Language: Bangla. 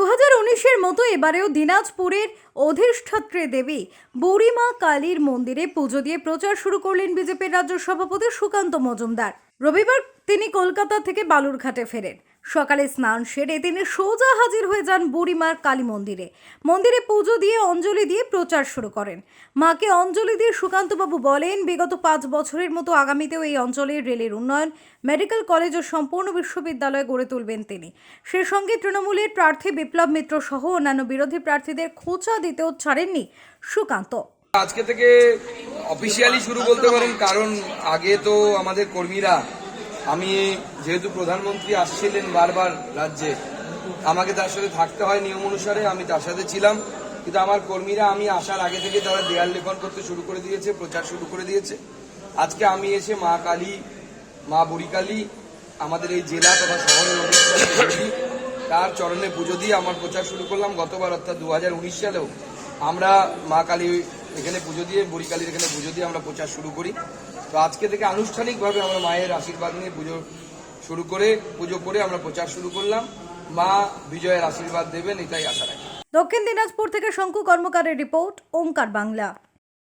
হাজার উনিশের মতো এবারেও দিনাজপুরের অধিষ্ঠাত্রী দেবী বুড়িমা কালীর মন্দিরে পুজো দিয়ে প্রচার শুরু করলেন বিজেপির রাজ্য সভাপতি সুকান্ত মজুমদার। রবিবার তিনি কলকাতা থেকে বালুরঘাটে ফেরেন। সকালে স্নান সেরে তিনি সোজা হাজির হয়ে যান বুড়িমার কালী মন্দিরে। মন্দিরে পুজো দিয়ে অঞ্জলি দিয়ে প্রচার শুরু করেন। মাকে অঞ্জলি দিয়ে সুকান্তবাবু বলেন, বিগত পাঁচ বছরের মতো আগামীতেও এই অঞ্চলে রেলের উন্নয়ন মেডিকেল কলেজ ও সম্পূর্ণ বিশ্ববিদ্যালয় গড়ে তুলবেন তিনি। সে সঙ্গে তৃণমূলের প্রার্থী বিপ্লব মিত্র সহ অন্যান্য বিরোধী প্রার্থীদের খোঁচা দিতেও ছাড়েননি সুকান্ত। আজকে থেকে অফিসিয়ালি শুরু বলতে পারেন, কারণ আগে তো আমাদের কর্মীরা আমি যেহেতু প্রধানমন্ত্রী আসছিলেন বারবার রাজ্যে, আমাকে তার সাথে থাকতে হয় নিয়ম অনুসারে, আমি তার সাথে ছিলাম। কিন্তু আমার কর্মীরা, আমি আসার আগে থেকে তারা দেয়াল লেখন করতে শুরু করে দিয়েছে, প্রচার শুরু করে দিয়েছে। আজকে আমি এসে মা কালী, মা বুড়িকালী আমাদের এই জেলা তথা শহরের তার চরণে পুজো দিয়ে আমার প্রচার শুরু করলাম। গতবার অর্থাৎ দু হাজার উনিশ সালেও আমরা মা কালী এখানে পুজো দিয়ে, বুড়িকালির এখানে পুজো দিয়ে আমরা প্রচার শুরু করি। তো আজকে থেকে আনুষ্ঠানিকভাবে আমরা মায়ের আশীর্বাদ নিয়ে পুজো শুরু করে, পুজো করে আমরা প্রচার শুরু করলাম। মা বিজয়ের আশীর্বাদ দেবেন, এটাই আশা রাখি। দক্ষিণ দিনাজপুর থেকে শঙ্কু কর্মকারের রিপোর্ট ওঙ্কার বাংলা।